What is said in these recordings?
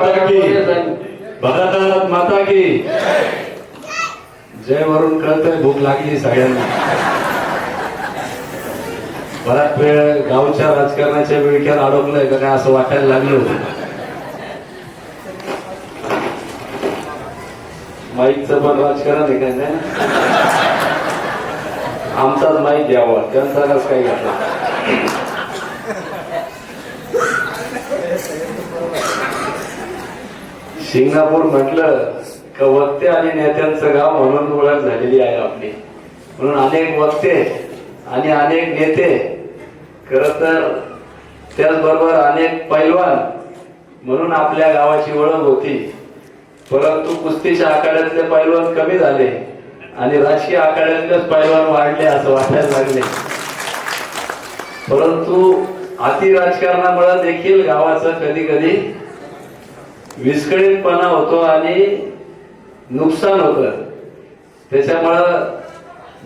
माता की। भारत माता की। जय वरून कळतंय भूक लागली सगळ्यांना. बराच वेळ गावच्या राजकारणाच्या विळख्यात अडकलोय का काय असं वाटायला लागलं होतं. माईकचं पण राजकारण आहे काय नाही? आमचाच माईक घ्यावा त्यांचा कस काय घातला. सिंगापूर म्हटलं का वक्ते आणि नेत्यांचं गाव म्हणून ओळख झालेली आहे आपली. म्हणून अनेक वक्ते आणि अनेक नेते खर तर त्याचबरोबर अनेक पैलवान म्हणून आपल्या गावाची ओळख होती. परंतु कुस्तीच्या आखाड्यातले पैलवान कमी झाले आणि राजकीय आखाड्यातलेच पैलवान वाढले असं वाटायला लागले. परंतु अति राजकारणामुळे देखील गावाचं कधी कधी विस्कळीतपणा होतो आणि नुकसान होत. त्याच्यामुळं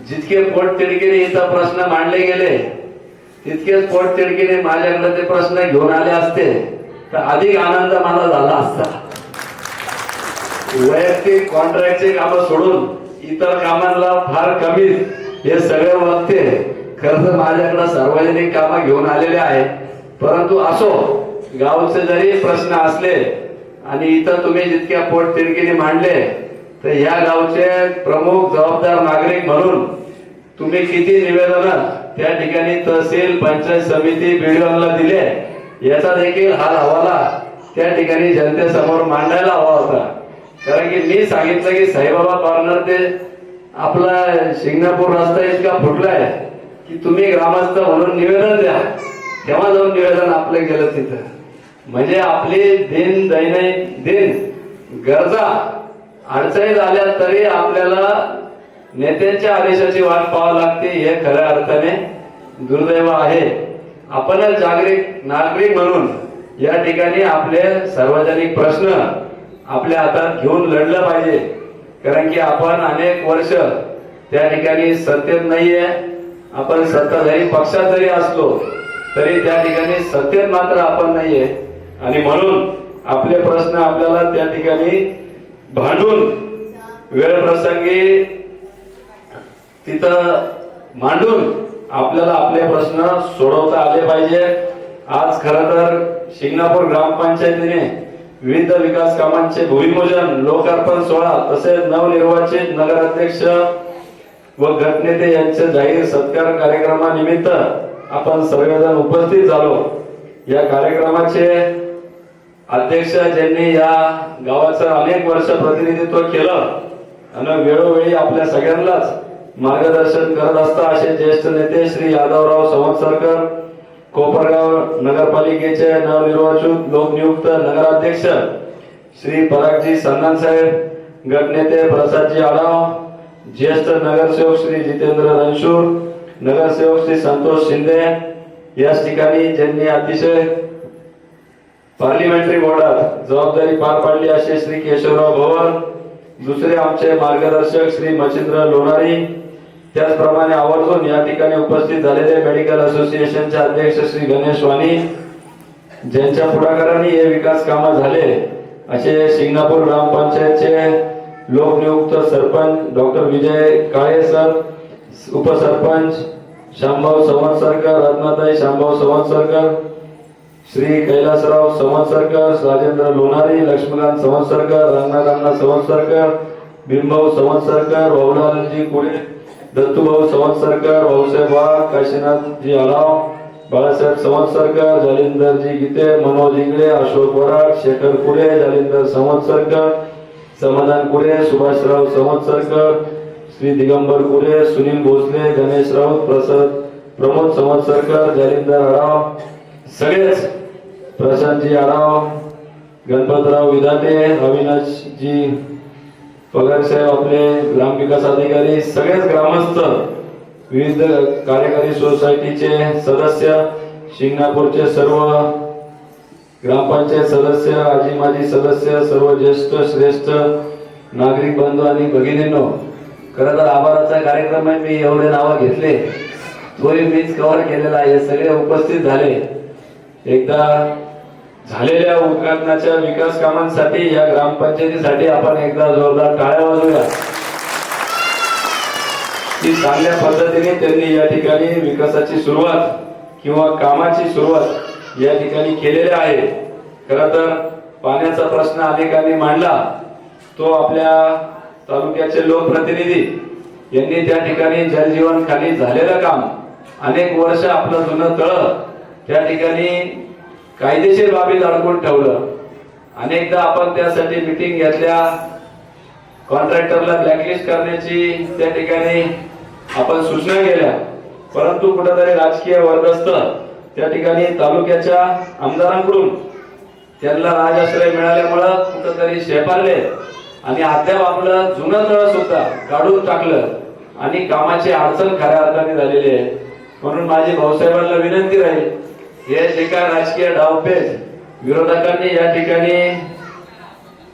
जितके पोटतिडकीने इथं प्रश्न मांडले गेले तितकेच पोटतिडकीने माझ्याकडे ते प्रश्न घेऊन आले असते तर अधिक आनंद मला झाला असता. वैयक्तिक कॉन्ट्रॅक्टचे काम सोडून इतर कामांना फार कमी हे सगळे वक्ते खरं तर माझ्याकडे सार्वजनिक कामं घेऊन आलेले आहे परंतु असो गावचे जरी प्रश्न असले आणि इथं तुम्ही जितक्या पोटतिडकीने मांडले तर या गावचे प्रमुख जबाबदार नागरिक म्हणून तुम्ही किती निवेदन त्या ठिकाणी तहसील पंचायत समिती बीडीओला दिले याचा देखील हा हवाला त्या ठिकाणी जनतेसमोर मांडायला हवा होता. कारण की मी सांगितलं की साईबाबा कॉर्नर ते आपला शिंगणापूर रस्ता इतका फुटलाय की तुम्ही ग्रामस्थ म्हणून निवेदन द्या. तेव्हा जाऊन निवेदन आपलं गेलं तिथं. म्हणजे आपली दिन दैनिक दिन गरजा अडचणी झाल्या तरी आपल्याला नेत्यांच्या आदेशाची वाट पाहावी लागते हे खऱ्या अर्थाने दुर्दैव आहे. आपणच जागरिक नागरिक म्हणून या ठिकाणी आपले सार्वजनिक प्रश्न आपल्या हातात घेऊन लढलं पाहिजे. कारण की आपण अनेक वर्ष त्या ठिकाणी सत्तेत नाहीये. आपण सत्ताधारी पक्षात जरी असलो तरी त्या ठिकाणी सत्तेत मात्र आपण नाहीये. आणि म्हणून आपले प्रश्न आपल्याला त्या ठिकाणी भांडून वेळ प्रसंगी तिथं मांडून आपल्याला आपले प्रश्न सोडवता आले पाहिजे. आज खर तर शिंगणापूर ग्रामपंचायतीने विविध विकास कामांचे भूमिपूजन लोकार्पण सोहळा तसेच नवनिर्वाचित नगराध्यक्ष व गटनेते यांचे जाहीर सत्कार कार्यक्रमानिमित्त आपण सर्वजण उपस्थित झालो. या कार्यक्रमाचे अध्यक्ष ज्यांनी या गावाचं अनेक वर्ष प्रतिनिधित्व केलं आणि वेळोवेळी आपल्या सगळ्यांनाच मार्गदर्शन करत असता असे ज्येष्ठ नेते श्री यादवराव संवत्सरकर कोपरगाव नगरपालिकेचे नवनिर्वाचित लोकनियुक्त नगराध्यक्ष श्री परागजी सन्नान साहेब गटनेते प्रसादजी आढाव ज्येष्ठ नगरसेवक श्री जितेंद्र रणशूर नगरसेवक श्री संतोष शिंदे याच ठिकाणी ज्यांनी अतिशय पार्लिमेंटरी बोर्डात जबाबदारी पार पाडली असे श्री केशवराव भवन दुसरे आमचे मार्गदर्शक श्री मच्छिंद्र लोणारी त्याचप्रमाणे आवर्जून या ठिकाणी उपस्थित झालेले मेडिकल असोसिएशनचे अध्यक्ष श्री गणेश वाणी ज्यांच्या पुढाकाराने हे विकास कामं झाले असे शिंगणापूर ग्रामपंचायतचे लोकनियुक्त सरपंच डॉक्टर विजय काळे सर उपसरपंच शांभाऊ संवत्सरकर रत्नाताई शांभाऊ संवत्सरकर श्री कैलासराव संवत्सरकर राजेंद्र लोणारी लक्ष्मीकांत संवत्सरकर रंगनाथांना संवत्सरकर भीमभाऊ संवत्सरकर भाऊलालजी कुळे दत्तूभाऊ संवत्सरकर भाऊसाहेब वाघ काशीनाथजी आलाव बाळासाहेब संवत्सरकर जालिंदरजी गीते मनोज इंगळे अशोक वराड शेखर कुळे जालिंदर संवत्सरकर समाधान कुळे सुभाषराव संवत्सरकर श्री दिगंबर कुळे सुनील भोसले गणेश राऊत प्रसाद प्रमोद संवत्सरकर जालिंदर आराव सगळेच प्रशांतजी आराव गणपतराव विधाते अविनाशजी पगार साहेब आपले ग्रामविकास अधिकारी सगळेच ग्रामस्थ विविध कार्यकारी सोसायटीचे सदस्य शिंगणापूरचे सर्व ग्रामपंचायत सदस्य आजी माजी सदस्य सर्व ज्येष्ठ श्रेष्ठ नागरिक बंधू आणि भगिनींनो खरं तर आभाराचा कार्यक्रम आहे मी एवढे नावं घेतले. तोही मीच कव्हर केलेला आहे सगळे उपस्थित झाले. एकदा झालेल्या उद्घाटनाच्या विकास कामांसाठी या ग्रामपंचायतीसाठी आपण एकदा जोरदार टाळ्या वाजवूया. की चांगल्या पद्धतीने त्यांनी या ठिकाणी विकासाची सुरुवात किंवा कामाची सुरुवात या ठिकाणी केलेली आहे. खर तर पाण्याचा प्रश्न अनेकांनी मांडला. तो आपल्या तालुक्याचे लोकप्रतिनिधी यांनी त्या ठिकाणी जलजीवन खाली झालेलं काम. अनेक वर्ष आपलं जुनं तळ त्या ठिकाणी कायदेशीर बाबीत अडकून ठेवलं. अनेकदा आपण त्यासाठी मिटिंग घेतल्या. कॉन्ट्रॅक्टरला ब्लॅकलिस्ट करण्याची त्या ठिकाणी आपण सूचना केल्या. परंतु कुठेतरी राजकीय वर्गस्त त्या ठिकाणी तालुक्याच्या आमदारांकडून त्यांना राजाश्रय मिळाल्यामुळं कुठंतरी शेपारले आणि अद्याप आपलं जुनं तळ सुद्धा काढून टाकलं आणि कामाची अडचण खऱ्या अर्थाने झालेली आहे. म्हणून माझी भाऊसाहेबांना विनंती राहील हे जे काय राजकीय डावपेच विरोधकांनी या ठिकाणी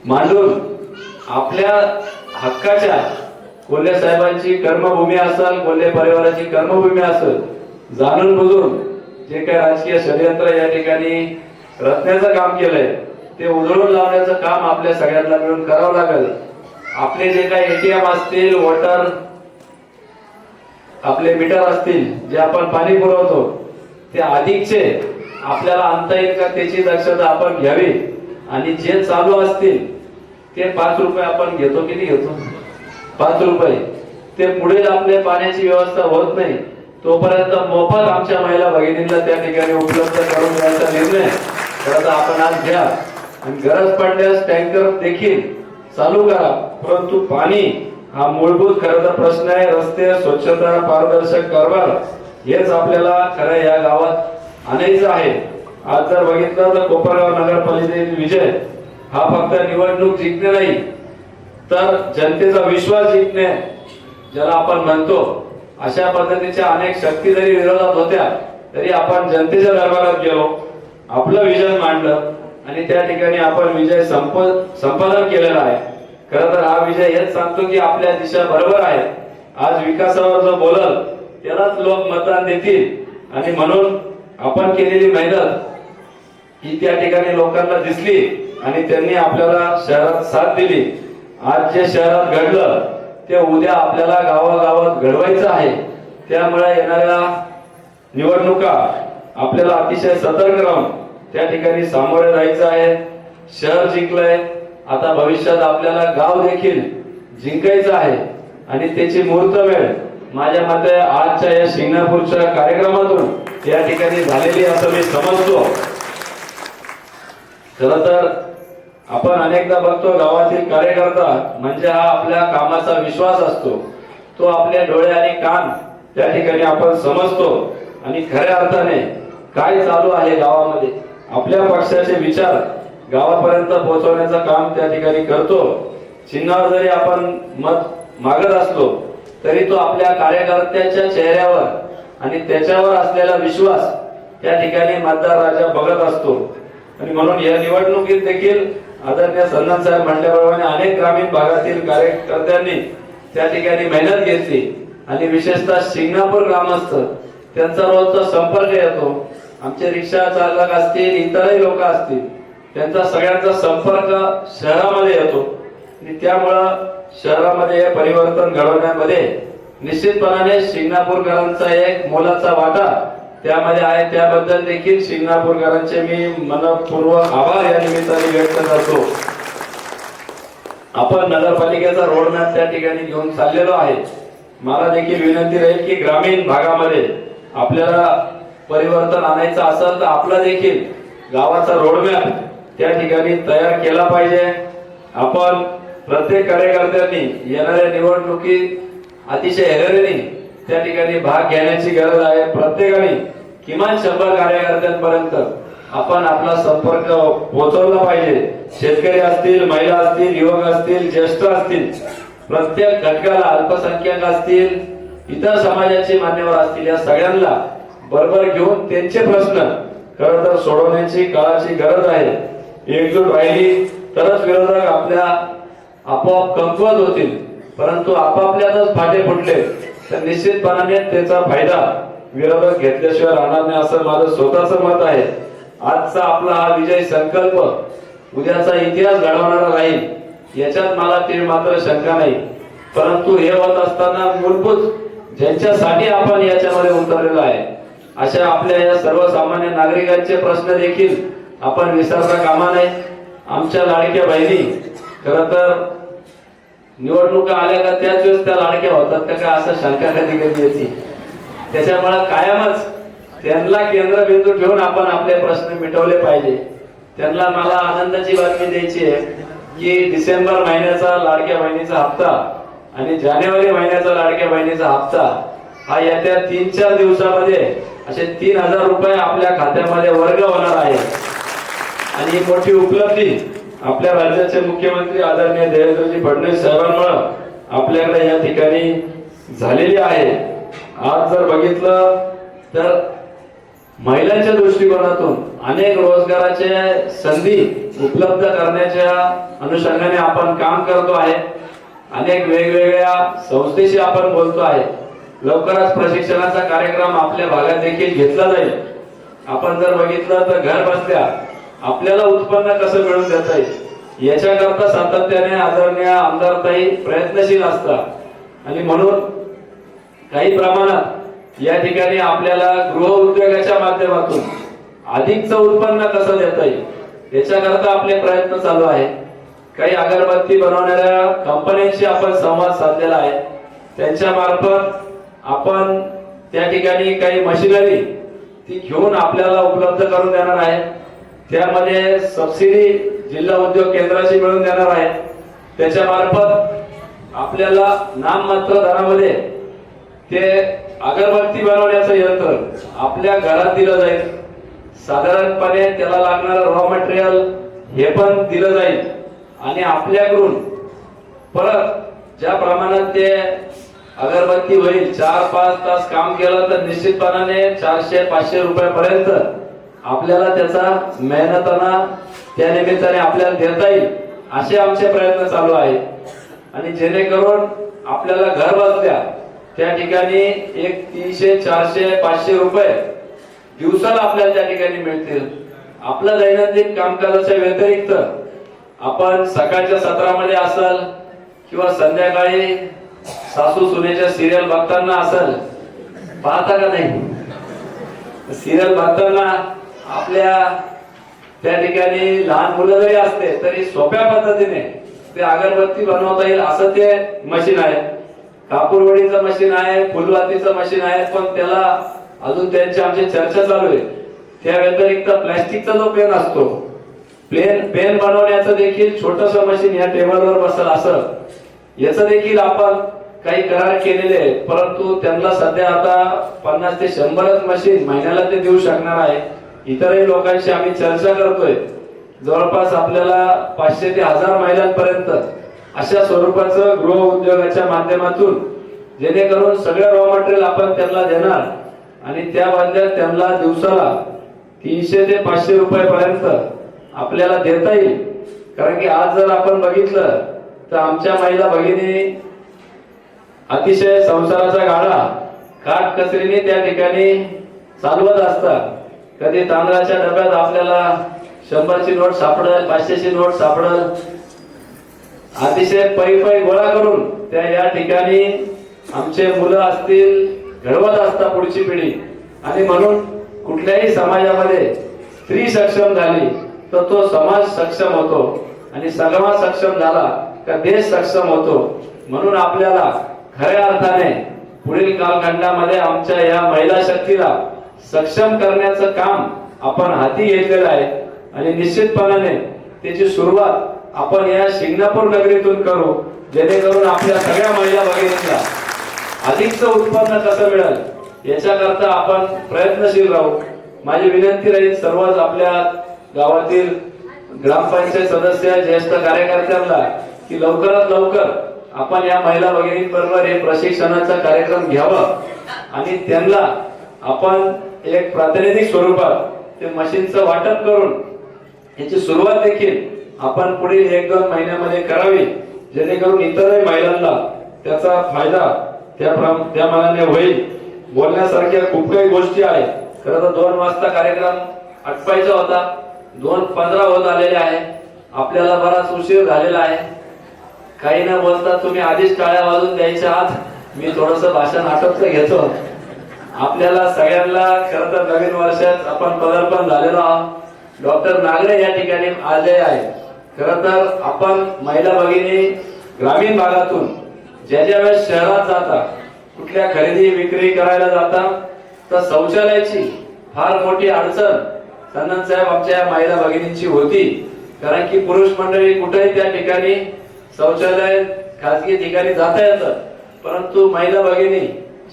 मांडून आपल्या हक्काच्या कोल्हे साहेबांची कर्मभूमी असेल कोल्हे परिवाराची कर्मभूमी असेल जाणून बुजून जे काही राजकीय षडयंत्र या ठिकाणी रचण्याचं काम केलंय ते उधळून लावण्याचं काम आपल्या सगळ्यांना मिळून करावं लागेल. आपले जे काही एटीएम असतील वॉटर आपले मीटर असतील जे आपण पाणी पुरवतो ते अधिकचे आपल्याला आणता येईल का त्याची दक्षता आपण घ्यावी? आणि जे चालू असतील ते पाच रुपये आपण घेतो किती घेतो? पाच रुपये. ते पुढे आपल्या पाण्याची व्यवस्था होत नाही. तोपर्यंत मोफत आमच्या महिला भगिनींना त्या ठिकाणी उपलब्ध करून द्यायचा निर्णय. खरं आपण आज घ्या. आणि गरज पडल्यास टँकर देखील चालू करा. परंतु पाणी हा मूलभूत खरं तर प्रश्न आहे. रस्ते स्वच्छता पारदर्शक कारभार हेच आपल्याला खरं या गावात आणायचं आहे. आज जर बघितलं तर कोपरगाव नगरपालिकेतील विजय हा फक्त निवडणूक जिंकणे नाही तर जनतेचा विश्वास जिंकणे ज्याला आपण म्हणतो. अशा पद्धतीच्या अनेक शक्ती जरी विरोधात होत्या तरी आपण जनतेच्या दरबारात गेलो आपलं विजन मांडलं आणि त्या ठिकाणी आपण विजय संप संपादन केलेला आहे. खरं तर हा विजय हेच सांगतो की आपल्या दिशा बरोबर आहे. आज विकासावर जो बोलल त्यालाच लोक मतदान देतील. आणि म्हणून आपण केलेली मेहनत ही त्या ठिकाणी लोकांना दिसली आणि त्यांनी आपल्याला शहरात साथ दिली. आज जे शहरात घडलं ते उद्या आपल्याला गावागावात घडवायचं आहे. त्यामुळे येणाऱ्या निवडणुका आपल्याला अतिशय सतर्क राहून त्या ठिकाणी सामोरे जायचं आहे. शहर जिंकलंय. आता भविष्यात आपल्याला गाव देखील जिंकायचं आहे. आणि त्याची मुहूर्त वेळ माझ्या मते आजच्या या शिंगणापूरच्या कार्यक्रमातून या ठिकाणी झालेली असं मी समजतो. खर तर आपण अनेकदा बघतो गावातील कार्यकर्ता म्हणजे हा आपल्या कामाचा विश्वास असतो. तो आपले डोळे आणि कान त्या ठिकाणी आपण समजतो. आणि खऱ्या अर्थाने काय चालू आहे गावामध्ये आपल्या पक्षाचे विचार गावापर्यंत पोहोचवण्याचं काम त्या ठिकाणी करतो. चिन्हावर जरी आपण मत मागत असलो तरी तो आपल्या कार्यकर्त्याच्या चेहऱ्यावर आणि त्याच्यावर असलेला विश्वास त्या ठिकाणी मतदार राजा बघत असतो. आणि म्हणून या निवडणुकीत देखील आदरणीय सन्मान साहेब म्हणल्याप्रमाणे अनेक ग्रामीण भागातील कार्यकर्त्यांनी त्या ठिकाणी मेहनत घेतली. आणि विशेषतः शिंगणापूर ग्रामस्थ त्यांचा रोजचा संपर्क येतो. आमचे रिक्षा चालक असतील इतरही लोक असतील त्यांचा सगळ्यांचा संपर्क शहरामध्ये येतो. आणि त्यामुळं शहरामध्ये परिवर्तन घडवण्यामध्ये निश्चितपणाने शिंगणापूरकरांचा एक मोलाचा वाटा त्यामध्ये आहे. त्याबद्दल देखील शिंगणापूरकरांचे मी मनपूर्वक आभार या निमित्ताने व्यक्त करतो. आपण नगरपालिकेचा रोड मॅप त्या ठिकाणी घेऊन चाललेलो आहे. मला देखील विनंती राहील की ग्रामीण भागामध्ये आपल्याला परिवर्तन आणायचं असेल तर आपला देखील गावाचा रोडमॅप त्या ठिकाणी तयार केला पाहिजे. आपण प्रत्येक कार्यकर्त्यांनी येणाऱ्या निवडणुकीत अतिशय हेरेने त्या ठिकाणी भाग घेण्याची गरज आहे. प्रत्येकाने किमान शंभर कार्यकर्त्यांपर्यंत आपण आपला संपर्क पोहोचवला पाहिजे. शेतकरी असतील महिला असतील युवक असतील ज्येष्ठ असतील प्रत्येक घटकाला अल्पसंख्याक असतील इतर समाजाचे मान्यवर असतील या सगळ्यांना बरोबर घेऊन त्यांचे प्रश्न खरं तर सोडवण्याची काळाची गरज आहे. एकजूट राहिली तरच विरोधक आपल्या आपोआप कमकुवत होतील. परंतु आपापल्यातच फाटे फुटले तर निश्चितपणाने त्याचा फायदा विरोधक घेतल्याशिवाय राहणार नाही असं माझं स्वतःच मत आहे. आजचा आपला हा विजय संकल्प उद्याचा इतिहास घडवणारा राहील याच्यात मला ते मात्र शंका नाही. परंतु हे होत असताना मूलभूत ज्यांच्यासाठी आपण याच्यामध्ये उतरलेलो आहे अशा आपल्या या सर्वसामान्य नागरिकांचे प्रश्न देखील आपण विसरता कामा नये. आमच्या लाडक्या बहिणी खर तर निवडणुका आल्या का त्याच वेळेस त्या लाडक्या होतात का काय असं शंका कधी कधी येते. त्याच्यामुळे कायमच त्यांना केंद्रबिंदू ठेवून आपण आपले प्रश्न मिटवले पाहिजे. त्यांना मला आनंदाची बातमी द्यायची आहे की डिसेंबर महिन्याचा लाडक्या बहिणीचा हप्ता आणि जानेवारी महिन्याचा लाडक्या बहिणीचा हप्ता हा येत्या तीन चार दिवसामध्ये असे तीन हजार रुपये आपल्या खात्यामध्ये वर्ग होणार आहे. आणि ही मोठी उपलब्धी आपल्या राज्याचे मुख्यमंत्री आदरणीय देवेंद्रजी फडणवीस साहेबांमुळं आपल्याकडे या ठिकाणी झालेली आहे. आज जर बघितलं तर महिलांच्या दृष्टिकोनातून अनेक रोजगाराचे संधी उपलब्ध करण्याच्या अनुषंगाने आपण काम करतो आहे. अनेक वेगवेगळ्या संस्थेशी आपण बोलतो आहे. लवकरच प्रशिक्षणाचा कार्यक्रम आपल्या भागात देखील घेतला जाईल. आपण जर बघितलं तर घर बसल्या आपल्याला उत्पन्न कसं मिळवून देता येईल? याच्याकरता सातत्याने आदरणीय आमदारताई प्रयत्नशील असतात. आणि म्हणून काही प्रमाणात या ठिकाणी आपल्याला गृह उद्योगाच्या माध्यमातून अधिकचं उत्पन्न कसं देता येईल याच्याकरता आपले प्रयत्न चालू आहे. काही अगरबत्ती बनवणाऱ्या कंपन्यांशी आपण संवाद साधलेला आहे. त्यांच्या मार्फत आपण त्या ठिकाणी काही मशिनरी ती घेऊन आपल्याला उपलब्ध करून देणार आहे. त्यामध्ये सबसिडी जिल्हा उद्योग केंद्राशी मिळून देणार आहे. त्याच्या मार्फत आपल्याला नाममात्र दरामध्ये ते अगरबत्ती बनवण्याचं यंत्र आपल्या घरात दिलं जाईल. साधारणपणे त्याला लागणारं रॉ मटेरियल हे पण दिलं जाईल. आणि आपल्याकडून परत ज्या प्रमाणात ते अगरबत्ती होईल चार पाच तास काम केलं तर निश्चितपणाने चारशे पाचशे रुपयापर्यंत आपल्याला त्याचा मेहनताना त्या निमित्ताने आपल्याला देता येईल असे आमचे प्रयत्न चालू आहेत. आणि जेणेकरून आपल्याला घर बसल्या त्या ठिकाणी एक तीनशे चारशे पाचशे रुपये दिवसाला आपल्याला त्या ठिकाणी मिळतील. आपलं दैनंदिन कामकाजाच्या व्यतिरिक्त आपण सकाळच्या सत्रामध्ये असाल किंवा संध्याकाळी सासू सुनेच्या सिरियल बघताना असल पाहता का नाही? सिरियल बघताना आपल्या त्या ठिकाणी लहान मुलं जरी असते तरी सोप्या पद्धतीने ते अगरबत्ती बनवता येईल असं ते मशीन आहे. कापूरवडीचं मशीन आहे फुलवातीचं मशीन आहे पण त्याला अजून त्यांची आमची चर्चा चालू आहे. त्या व्यतिरिक्त प्लॅस्टिकचा जो पेन असतो प्लेन पेन बनवण्याचं देखील छोटस मशीन या टेबलवर बसल असं याचं देखील आपण काही करार केलेले आहेत. परंतु त्यांना सध्या आता पन्नास ते शंभरच मशीन महिन्याला ते देऊ शकणार आहे. इतरही लोकांशी आम्ही चर्चा करतोय. जवळपास आपल्याला पाचशे ते हजार महिलांपर्यंत अशा स्वरूपाचं गृह उद्योगाच्या माध्यमातून जेणेकरून सगळं रॉ मटेरियल आपण त्यांना देणार आणि त्या बदल्यात त्यांना दिवसाला तीनशे ते पाचशे रुपयापर्यंत आपल्याला देता येईल. कारण की आज जर आपण बघितलं तर आमच्या महिला भगिनी अतिशय संसाराचा गाडा काट कचरीने त्या ठिकाणी चालवत असतात. कधी तांदळाच्या डब्यात आपल्याला शंभरची नोट सापडल पाचशेची नोट सापडल? अतिशय पै पै गोळा करून त्या या ठिकाणी आमचे मुलं असतील घडवत असतात पुढची पिढी. आणि म्हणून कुठल्याही समाजामध्ये स्त्री सक्षम झाली तर तो समाज सक्षम होतो. आणि समाज सक्षम झाला का देश सक्षम होतो. म्हणून आपल्याला खऱ्या अर्थाने पुढील कालखंडामध्ये आमच्या या महिला शक्तीला सक्षम करण्याचं काम आपण हाती घेतलेलं आहे. आणि निश्चितपणाने त्याची सुरुवात आपण या शिंगणापूर नगरीतून करू जेणेकरून आपल्या सगळ्या महिला भगिनींना अधिकचं उत्पन्न कसं मिळेल याच्याकरता आपण प्रयत्नशील राहू. माझी विनंती राहील सर्वच आपल्या गावातील ग्रामपंचायत सदस्य ज्येष्ठ कार्यकर्त्यांना की लवकरात लवकर आपण या महिला भगिनींबरोबर हे प्रशिक्षणाचा कार्यक्रम घ्यावा. आणि त्यांना आपण एक प्रातिनिधिक स्वरूपात ते मशीनचं वाटप करून याची सुरुवात देखील आपण पुढील एक दोन महिन्यामध्ये करावी जेणेकरून इतरही महिलांना त्याचा फायदा त्या प्रम- त्या मानाने होईल. बोलण्यासारख्या खूप काही गोष्टी आहेत. खरं तर दोन वाजता कार्यक्रम आटपायचा होता. दोन पंधरा होत आलेले आहे. आपल्याला बराच उशीर झालेला आहे. काही न बोलता तुम्ही आधीच टाळ्या वाजून द्यायच्या आत मी थोडस भाषण आटपचं घेतो. आपल्याला सगळ्यांना खरं तर नवीन वर्षात आपण पदार्पण झालेलो आहोत. डॉक्टर नागरे या ठिकाणी आले आहे खरं तर आपण महिला भगिनी ग्रामीण भागातून ज्या ज्या वेळेस शहरात जाता कुठल्या खरेदी विक्री करायला जाता तर शौचालयाची फार मोठी अडचण सनंद साहेब आमच्या महिला भगिनींची होती. कारण की पुरुष मंडळी कुठेही त्या ठिकाणी शौचालय खासगी ठिकाणी जाता येतं. परंतु महिला भगिनी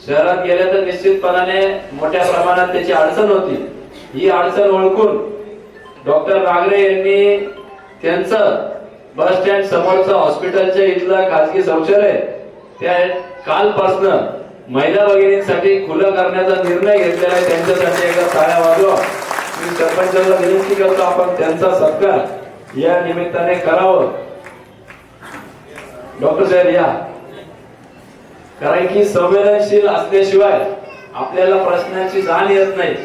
शहरात गेल्या तर निश्चितपणाने मोठ्या प्रमाणात त्याची अडचण होती. ही अडचण ओळखून डॉक्टर नागरे यांनी त्यांचं बस स्टँड समोरचं हॉस्पिटलच्या इथलं खासगी शौचालय त्या कालपासनं महिला भगिनींसाठी खुलं करण्याचा निर्णय घेतलेला आहे. त्यांच्यासाठी एकदा टाळ्या वाजवा. मी सरपंचाला विनंती करतो आपण त्यांचा सत्कार या निमित्ताने करावं. डॉक्टर साहेब या. कारण की संवेदनशील असल्याशिवाय आपल्याला प्रश्नाची जाण येत नाही.